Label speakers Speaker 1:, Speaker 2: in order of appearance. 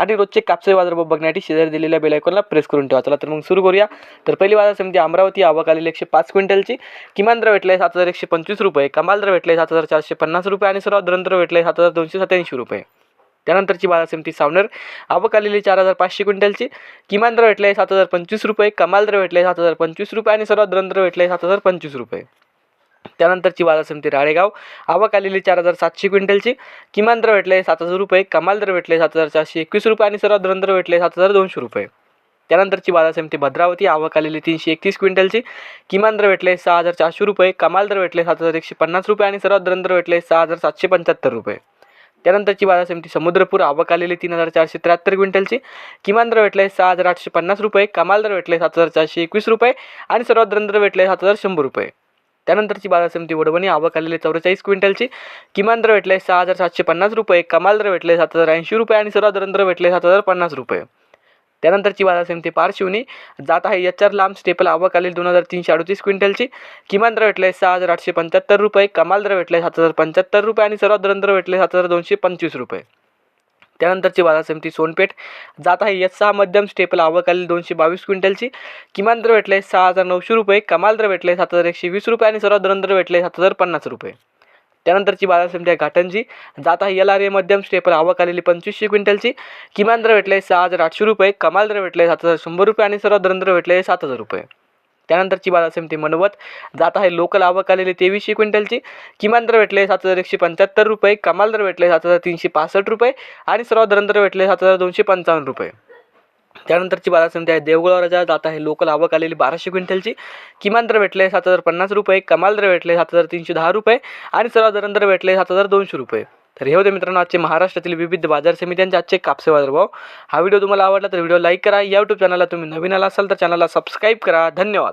Speaker 1: आणि रोजचे कापसे बाजारभाव बघण्यासाठी शेजारी दिलेल्या बेलायकॉनला प्रेस करून ठेवा. चला तर मग सुरू करूया. तर पहिली बाजार समिती अमरावती आवक आलेली एकशे पाच क्विंटलची. किमान दर भेटले सात हजार एकशे पंचवीस रुपये. कमाल दर भेटले सात हजार चारशे पन्नास रुपये आणि सर्वात दर भेटले सात हजार दोनशे सत्याऐंशी रुपये. त्यानंतरची बाजार समिती सावनर. आवक आलेली चार हजार पाचशे क्विंटलची. किमान दर भेटले सात हजार पंचवीस रुपये. कमाल दर भेटले सात हजार पंचवीस रुपये आणि सर्वात दरंतर भेटले सात हजार पंचवीस रुपये. त्यानंतरची बाजार समिती राळेगाव. आवक आलेली चार हजार सातशे क्विंटलची. किमान दर भेटले सात हजार रुपये. कमाल दर भेटले सात हजार चारशे एकवीस रुपये आणि सर्वात दर भेटले सात हजार दोनशे रुपये. त्यानंतरची बाजार समिती भद्रावती. आवक आलेली तीनशे एकतीस क्विंटलची. किमान दर भेटले सहा हजार चारशे रुपये. कमाल दर भेटले सात हजार एकशे पन्नास रुपये आणि सर्वात दर भेटले सहा हजार सातशे पंच्याहत्तर रुपये. त्यानंतरची बाजार समिती समुद्रपूर. आवक आलेली तीन हजार चारशे त्र्याहत्तर क्विंटलची. किमान दर भेटले सहा हजार आठशे पन्नास रुपये. कमाल दर भेटले सात हजार चारशे एकवीस रुपये आणि सर्वात दर भेटले सात हजार शंभर रुपये. त्यानंतरची बाजार समिती वडवणी आवक आलेली चौवेचाळीस क्विंटलची. किमान दर भेटले सहा हजार सातशे पन्नास रुपये कमाल दर भेटले सात हजार ऐंशी रुपये आणि सर्वात दर भेटले सात हजार पन्नास रुपये. त्यानंतरची बाजार समिती पारशिवनी जात आहे एच आर लांब स्टेपल आवक आलेली दोन हजार तीनशे अडतीस क्विंटलची. किमान दर भेटले सहा हजार आठशे पंच्याहत्तर रुपये कमाल दर भेटले सात हजार पंच्याहत्तर रुपये आणि सर्वात दर भेटले सात हजार दोनशे पंचवीस रुपये. त्यानंतरची बाजार समिती सोनपेठ. जात आहे एस सहा मध्यम स्टेपल. आवक आलेली दोनशे बावीस क्विंटलची. किमान दर भेटले सहा हजार नऊशे रुपये. कमाल दर भेटले सात हजार एकशे वीस रुपये आणि सर्वात दर भेटले सात हजार पन्नास रुपये. त्यानंतरची बाजार समिती आहे घाटंजी. जात आहे एल आर ए मध्यम स्टेपल. आवक आलेली पंचवीसशे क्विंटलची. किमान दर भेटले सहा हजार आठशे रुपये. कमाल दर भेटले सात हजार शंभर रुपये आणि सर्वात दर भेटले सात हजार रुपये. त्यानंतरची बाजार समिती मनवत जात आहे. लोकल आवक आलेली तेवीसशे क्विंटलची. किमान दर भेटले सात हजार एकशे पंच्याहत्तर रुपये. कमाल दर भेटले सात हजार तीनशे पासष्ट रुपये. आणि सर्वात दर भेटले सात हजार दोनशे पंचावन्न रुपये. त्यानंतरची बाजार समिती आहे. देवगड राजा जात आहे. लोकल आवक आलेली बाराशे क्विंटलची. किमान दर भेटले सात हजार पन्नास रुपये. कमाल दर भेटले सात हजार तीनशे दहा रुपये. आणि सर्वात दर भेटले सात हजार दोनशे रुपये. तर हे होते मित्रांनो आजचे महाराष्ट्रातील विविध बाजार समित्यांचे आजचे कापसे बाजारभाव हा व्हिडिओ तुम्हाला आवडला तर व्हिडिओ लाईक करा. या यूट्यूब चॅनलला तुम्ही नवीन आला असाल तर चॅनलला सबस्क्राईब करा. धन्यवाद.